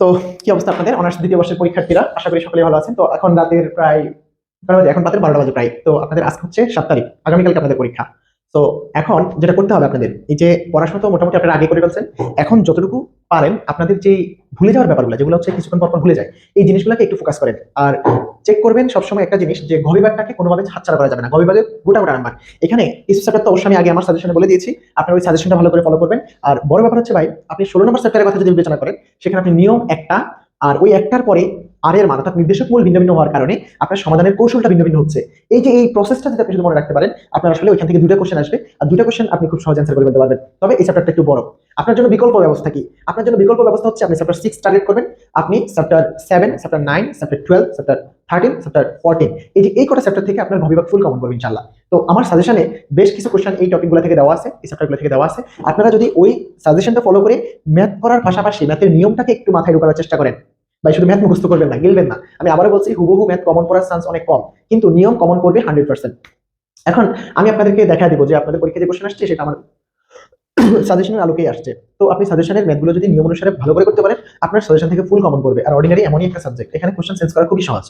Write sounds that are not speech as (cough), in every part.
তো কি অবস্থা আপনাদের? অনার্স দ্বিতীয় বর্ষের পরীক্ষার্থীরা, আশা করি সকলে ভালো আছেন। তো এখন রাতের প্রায় এখন রাতের বারোটা বাজে প্রায়। তো আপনাদের আজকে হচ্ছে সাত তারিখ, আগামীকালকে আপনাদের পরীক্ষা। তো এখন যেটা করতে হবে আপনাদের, এই যে পড়াশোনা তো মোটামুটি আপনারা আগে করে ফেলছেন, এখন যতটুকু পারেন আপনাদের যে ভুলে যাওয়ার ব্যাপারগুলো, যেগুলো হচ্ছে কিছুক্ষণ পর পর ভুলে যায়, এই জিনিসগুলোকে একটু ফোকাস করেন। আর চেক করবেন সবসময় একটা জিনিস যে গবিবারটাকে কোনোভাবে হাতছাড়া করা যাবে না গবিবারে গোটা গোটা নাম্বার এখানে কিছু চ্যাপ্টার তো অবশ্যই আমি আগে আমার সাজেশনে বলে দিয়েছি, আপনার ওই সাজেশনটা ভালো করে ফলো করবেন। আর বড় ব্যাপার হচ্ছে ভাই, আপনি ষোলো নম্বর চ্যাপ্টারের কথা যদি বিবেচনা করেন, সেখানে আপনি নিয়ম একটা, আর ওই একটার পরে আর এর মান অর্থাৎ নির্দেশক মূল ভিন্ন ভিন্ন হওয়ার কারণে আপনার সমাধানের কৌশলটা ভিন্ন ভিন্ন হচ্ছে। এই যে এই প্রসেসটা যদি আপনি যদি মনে রাখতে পারেন, আপনার আসলে ওইখান থেকে দুটো কোশ্চেন আসবে, আর দুটো কোশ্চেন আপনি খুব সহজ অ্যান্সার করে ফেলতে পারবেন। তবে এই চ্যাপ্টারটা একটু বড়। আপনার জন্য বিকল্প ব্যবস্থা কি? আপনার জন্য বিকল্প ব্যবস্থা হচ্ছে আপনি চ্যাপ্টার সিক্স টার্গেট করবেন। আপনি chapter seven chapter nine chapter twelve chapter thirteen chapter fourteen এই যে এই কটা চ্যাপ্টার থেকে আপনার ভবিবাগ ফুল কমন করবেন ইনশাল্লাহ তো আমার সাজেশনে বেশ কিছু কোশ্চেন এই টপিকগুলো থেকে দেওয়া আছে, এই চ্যাপ্টারগুলো থেকে দেওয়া আছে। আপনারা যদি ওই সাজেশনটা ফলো করে ম্যাথ করার পাশাপাশি ম্যাথের নিয়মটাকে একটু মাথায় ঢোকানোর চেষ্টা করেন ভাই, শুধু ম্যাথ মুখস্থ করবেন না, গেলবেন না। আমি আবারও বলছি, হুবহু ম্যাথ কমন পড়ার চান্স অনেক কম, কিন্তু নিয়ম কমন পড়বে হান্ড্রেড পার্সেন্ট এখন আমি আপনাদেরকে দেখা দিব যে আপনাদের পরীক্ষা যে কোশ্চেন আসছে, সেটা আমার (coughs) সাজেশনের আলোকেই আসছে। তো আপনি সাজেশনের ম্যাথগুলো যদি নিয়ম অনুসারে ভালো করে করতে পারেন, আপনার সাজেশন থেকে ফুল কমন পড়বে। আর অর্ডিনারি এমনই একটা সাবজেক্ট এখানে কোশ্চেন সেন্স করা খুবই সহজ।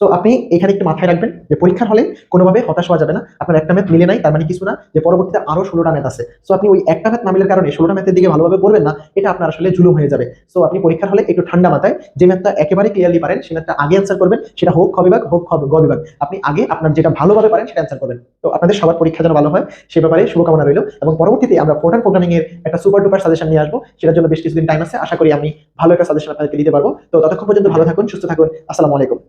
তো আপনি এখানে একটু মাথায় রাখবেন যে পরীক্ষার হলে কোনোভাবে হতাশ হওয়া যাবে না। আপনার একটা ম্যাথ মিলে নাই, তার মানে কিছু না, যে পরবর্তীতে আরও ষোলোটা ম্যাথ আছে। সো আপনি ওই একটা ম্যাথ না মিলের কারণে ষোলোটা ম্যাথের দিকে ভালোভাবে পড়বেন না, এটা আপনার আসলে জুলুম হয়ে যাবে। সো আপনি পরীক্ষার হলে একটু ঠান্ডা মাথায় যে ম্যাথটা একেবারে ক্লিয়ারলি পারেন, সে ম্যাথটা আগে অ্যান্সার করবেন, সেটা হোক খ বিভাগ হোক গ বিভাগ আপনি আগে আপনার যেটা ভালোভাবে পারেন, সেটা অ্যান্সার করবেন। তো আপনাদের সবার পরীক্ষা যেন ভালো হয়, সে ব্যাপারে শুভকামনা রইল এবং পরবর্তীতে আমরা পোর্টাল প্রোগ্রামিং এর একটা সুপার ডুপার সাজেশন নিয়ে আসব, সেটার জন্য বেশ কিছুদিন টাইম আছে। আশা করি আমি ভালো একটা সাজেশন আপনাদেরকে দিতে পারব। তো ততক্ষণ পর্যন্ত ভালো থাকুন, সুস্থ থাকুন। আসসালামু আলাইকুম।